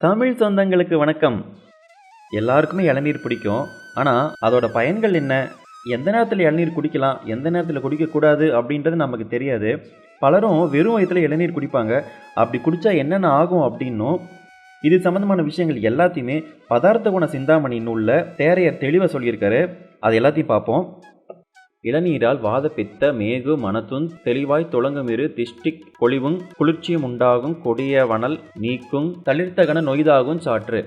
தமிழ் சொந்தங்களுக்கு வணக்கம். எல்லாருக்குமே இளநீர் பிடிக்கும். ஆனால் அதோட பயன்கள் என்ன? எந்த நேரத்தில் இளநீர் குடிக்கலாம்? எந்த நேரத்தில் குடிக்கக்கூடாது? அப்படின்றது நமக்கு தெரியாது. பலரும் வெறும் வயிற்றில் இளநீர் குடிப்பாங்க. அப்படி குடித்தா என்னென்ன ஆகும் அப்படின்னும் இது சம்மந்தமான விஷயங்கள் எல்லாத்தையுமே பதார்த்த குண சிந்தாமணி நூலில் தேரையர் தெளிவாக சொல்லியிருக்காரு. அது எல்லாத்தையும் பார்ப்போம். இளநீரால் வாத பித்த மேகு மனத்துந் தெளிவாய் துளங்குமிரு திஷ்டிக் பொலிவுங் குளிர்ச்சியும் உண்டாகும் கொடிய வனல் நீக்கும் தளிர்த்தகன நொய்தாகும் சாற்று.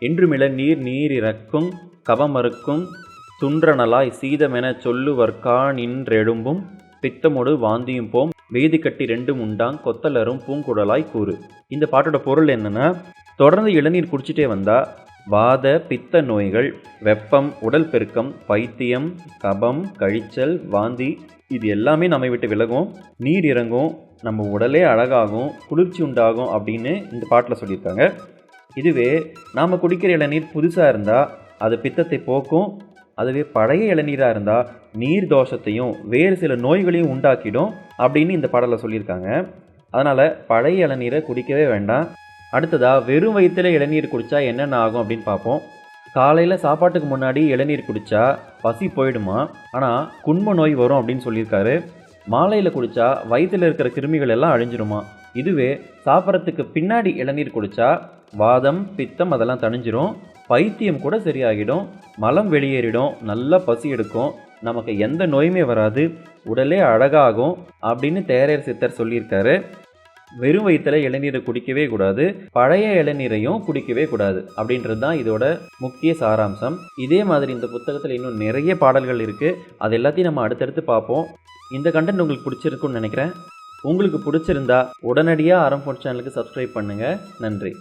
என்றுமிள நீர் நீரிறக்கும் கவமறுக்கும் துன்றனலாய் சீதமெனச் சொல்லுவர்கா நின்றெழும்பும் பித்தமொடு வாந்தியும் போம் வேதி கட்டி ரெண்டும் உண்டாங் கொத்தலரும் பூங்குழலாய் கூறு. இந்த பாட்டோட பொருள் என்னன்னா தொடர்ந்து இளநீர் குடிச்சிட்டே வந்தா வாத பித்த நோய்கள் வெப்பம் உடல் பெருக்கம் பைத்தியம் கபம் கழிச்சல் வாந்தி இது எல்லாமே நம்மை விட்டு விலகும். நீர் இறங்கும் நம்ம உடலே அழகாகும் குளிர்ச்சி உண்டாகும் அப்படின்னு இந்த பாட்டில் சொல்லியிருக்காங்க. இதுவே நாம் குடிக்கிற இளநீர் புதுசாக இருந்தால் அது பித்தத்தை போக்கும் அதுவே பழைய இளநீராக இருந்தால் நீர் தோஷத்தையும் வேறு சில நோய்களையும் உண்டாக்கிடும் அப்படின்னு இந்த பாடலில் சொல்லியிருக்காங்க. அதனால் பழைய இளநீரை குடிக்கவே வேண்டாம். அடுத்ததாக வெறும் வயிற்றில் இளநீர் குடித்தா என்னென்ன ஆகும் அப்படின்னு பார்ப்போம். காலையில் சாப்பாட்டுக்கு முன்னாடி இளநீர் குடித்தா பசி போயிடுமா? ஆனால் குண்ம நோய் வரும் அப்படின்னு சொல்லியிருக்காரு. மாலையில் குடித்தா வயிற்றில் இருக்கிற கிருமிகள் எல்லாம் அழிஞ்சிருமா? இதுவே சாப்பிட்றதுக்கு பின்னாடி இளநீர் குடித்தா வாதம் பித்தம் அதெல்லாம் தணிஞ்சிரும். பைத்தியம் கூட சரியாகிடும். மலம் வெளியேறிடும். நல்லா பசி எடுக்கும். நமக்கு எந்த நோயுமே வராது. உடலே அழகாகும் அப்படின்னு தேரையர் சித்தர் சொல்லியிருக்காரு. வெறும் வயிற்றில் இளநீரை குடிக்கவே கூடாது பழைய இளநீரையும் குடிக்கவே கூடாது அப்படின்றது தான் இதோட முக்கிய சாராம்சம். இதே மாதிரி இந்த புத்தகத்தில் இன்னும் நிறைய பாடல்கள் இருக்குது அது எல்லாத்தையும் நம்ம அடுத்தடுத்து பார்ப்போம். இந்த கண்டென்ட் உங்களுக்கு பிடிச்சிருக்குன்னு நினைக்கிறேன். உங்களுக்கு பிடிச்சிருந்தா உடனடியாக ஆரம் ஃபோன் சேனலுக்கு சப்ஸ்கிரைப் பண்ணுங்கள் நன்றி.